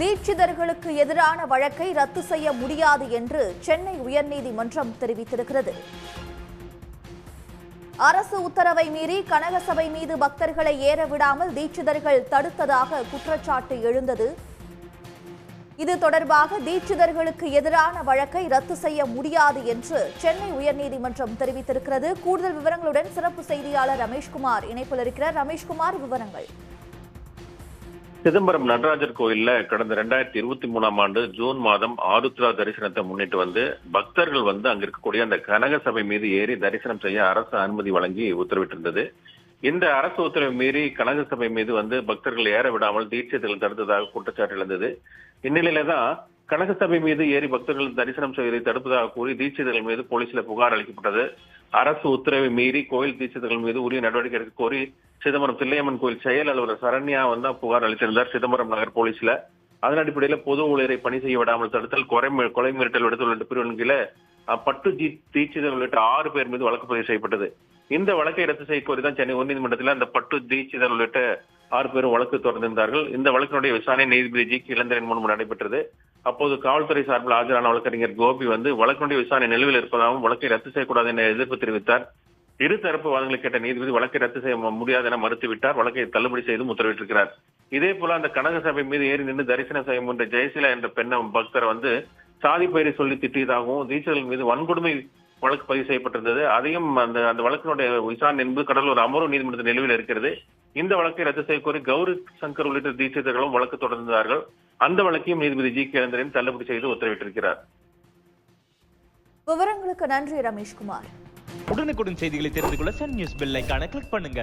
தீட்சிதர்களுக்கு எதிரான வழக்கை ரத்து செய்ய முடியாது என்று சென்னை உயர்நீதிமன்றம் தெரிவித்திருக்கிறது. அரசு உத்தரவை மீறி கனகசபை மீது பக்தர்களை ஏற விடாமல் தீட்சிதர்கள் தடுத்ததாக குற்றச்சாட்டு எழுந்தது. இது தொடர்பாக தீட்சிதர்களுக்கு எதிரான வழக்கை ரத்து செய்ய முடியாது என்று சென்னை உயர்நீதிமன்றம் தெரிவித்திருக்கிறது. கூடுதல் விவரங்களுடன் சிறப்பு செய்தியாளர் ரமேஷ்குமார் இணைப்பில் இருக்கிறார். ரமேஷ்குமார் விவரங்கள். சிதம்பரம் நடராஜர் கோயில்ல கடந்த ரெண்டாயிரத்தி இருபத்தி மூணாம் ஆண்டு ஜூன் மாதம் ஆருத்ரா தரிசனத்தை முன்னிட்டு வந்து பக்தர்கள் வந்து அங்க இருக்கக்கூடிய அந்த கனக சபை மீது ஏறி தரிசனம் செய்ய அரசு அனுமதி வழங்கி உத்தரவிட்டிருந்தது. இந்த அரசு உத்தரவை மீறி கனக சபை மீது வந்து பக்தர்கள் ஏற விடாமல் தீட்சிதர்கள் தடுத்ததாக குற்றச்சாட்டு எழுந்தது. இந்நிலையில தான் கனக சபை மீது ஏறி பக்தர்கள் தரிசனம் செய்வதை தடுப்பதாக கூறி தீட்சிதர்கள் மீது போலீசில் புகார் அளிக்கப்பட்டது. அரசு உத்தரவை மீறி கோயில் தீட்சிதர்கள் மீது உரிய நடவடிக்கை எடுக்க கோரி சிதம்பரம் தில்லையம்மன் கோயில் செயல் அலுவலர் சரண்யா வந்து புகார் அளித்திருந்தார். சிதம்பரம் நகர் போலீஸ்ல அதன் அடிப்படையில் பொது ஊழியரை பணி செய்ய விடாமல் தடுத்தல் கொலை கொலை மிரட்டல் விடுத்தல் உள்ளிட்ட பிரிவின் கீழே பட்டு ஜி தீட்சிதர் உள்ளிட்ட ஆறு பேர் மீது வழக்கு பதிவு செய்யப்பட்டது. இந்த வழக்கை ரத்து செய்ய கோரி தான் சென்னை உயர்நீதிமன்றத்தில் அந்த பட்டு தீட்சிதர் உள்ளிட்ட ஆறு பேரும் வழக்கு தொடர்ந்திருந்தார்கள். இந்த வழக்கினுடைய விசாரணை நீதிபதி ஜி. கே. முன்பு நடைபெற்றது. அப்போது காவல்துறை சார்பில் ஆஜரான வழக்கறிஞர் கோபி வந்து வழக்கினுடைய விசாரணை நிலுவையில் இருப்பதாகவும் வழக்கை ரத்து செய்யக்கூடாது என எதிர்ப்பு தெரிவித்தார். இரு தரப்பு வாதங்களை கேட்ட நீதிபதி வழக்கை ரத்து செய்ய முடியாது என மறுத்துவிட்டார். வழக்கை தள்ளுபடி செய்து உத்தரவிட்டிருக்கிறார். இதே போல அந்த கனக சபை மீது ஏறி நின்று தரிசனம் செய்ய முன்ற ஜெயசீலா என்ற பெண்ண பக்தர் வந்து சாதி பெயரை சொல்லி திட்டியதாகவும் தீட்சர்கள் மீது வன்கொடுமை வழக்கு பதிவு செய்யப்பட்டிருந்தது. அதையும் அந்த அந்த வழக்கினுடைய விசாரணை என்பது கடலூர் அமர்வு நீதிமன்றத்தில் நிலுவையில் இருக்கிறது. இந்த வழக்கை ரத்து செய்ய கோரி கௌரி சங்கர் உள்ளிட்ட தீட்சிதர்களும் வழக்கு தொடர்ந்தார்கள். அந்த வழக்கையும் நீதிபதி ஜி கேந்திரன் தள்ளுபடி செய்து உத்தரவிட்டிருக்கிறார். விவரங்களுக்கு நன்றி ரமேஷ்குமார். உடனுக்குடன் செய்திகளை தெரிந்து கொள்ள சன் நியூஸ் பெல் ஐகானை கிளிக் பண்ணுங்க.